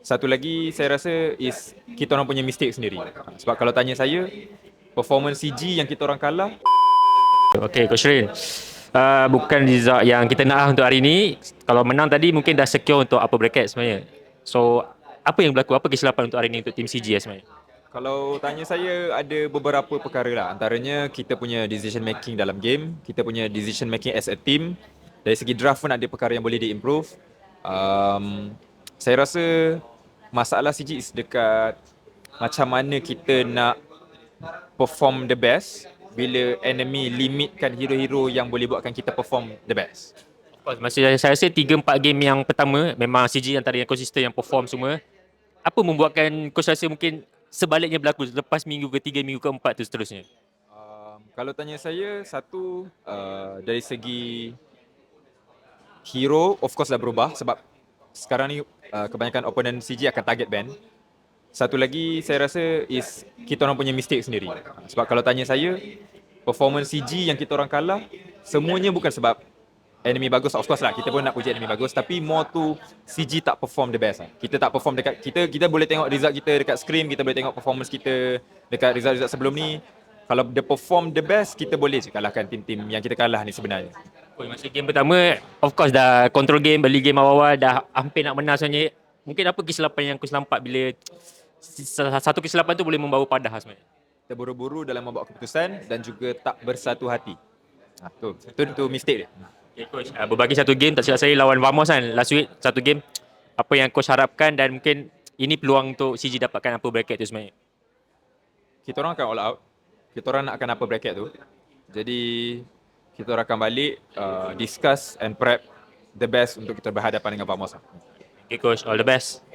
Satu lagi saya rasa is kita orang punya mistake sendiri. Sebab kalau tanya saya, performance CG yang kita orang kalah Okay, Coach Rin. Uh, bukan result yang kita nak lah untuk hari ni. Kalau menang tadi mungkin dah secure untuk upper bracket sebenarnya. So, apa yang berlaku? Apa kesilapan untuk hari ni untuk tim CG ya sebenarnya? Kalau tanya saya ada beberapa perkara lah Antaranya kita punya decision making dalam game Kita punya decision making as a team Dari segi draft pun ada perkara yang boleh diimprove um, Saya rasa masalah CG is dekat Macam mana kita nak perform the best Bila enemy limitkan hero-hero yang boleh buatkan kita perform the best Of course, Masih saya rasa 3-4 game yang pertama memang CG antara yang konsisten yang perform semua. Apa membuatkan coach rasa mungkin sebaliknya berlaku lepas minggu ketiga, minggu keempat tu seterusnya? Um, kalau tanya saya, satu uh, dari segi hero of course dah berubah sebab sekarang ni uh, kebanyakan opponent CG akan target ban. Satu lagi saya rasa is kita orang punya mistake sendiri. Sebab kalau tanya saya, performance CG yang kita orang kalah semuanya bukan sebab enemy bagus of course lah kita pun nak puji enemy bagus tapi more tu CG tak perform the best lah. Kita tak perform dekat kita kita boleh tengok result kita dekat scrim, kita boleh tengok performance kita dekat result-result sebelum ni. Kalau dia perform the best, kita boleh je kalahkan tim-tim yang kita kalah ni sebenarnya. Oh, masa game pertama, of course dah control game, beli game awal-awal, dah hampir nak menang sebenarnya. Mungkin apa kesilapan yang coach nampak bila satu kesilapan tu boleh membawa padah sebenarnya? Terburu-buru dalam membuat keputusan dan juga tak bersatu hati. Ha, tu, tu, tu mistake dia. Okay, coach. Uh, berbagi satu game, tak silap saya lawan Vamos kan, last week, satu game. Apa yang coach harapkan dan mungkin ini peluang untuk CG dapatkan apa bracket tu sebenarnya? Kita orang akan all out. Kita orang nak akan apa bracket tu. Jadi, kita akan balik, uh, discuss and prep the best untuk kita berhadapan dengan Vamos. lah. Okay coach, all the best.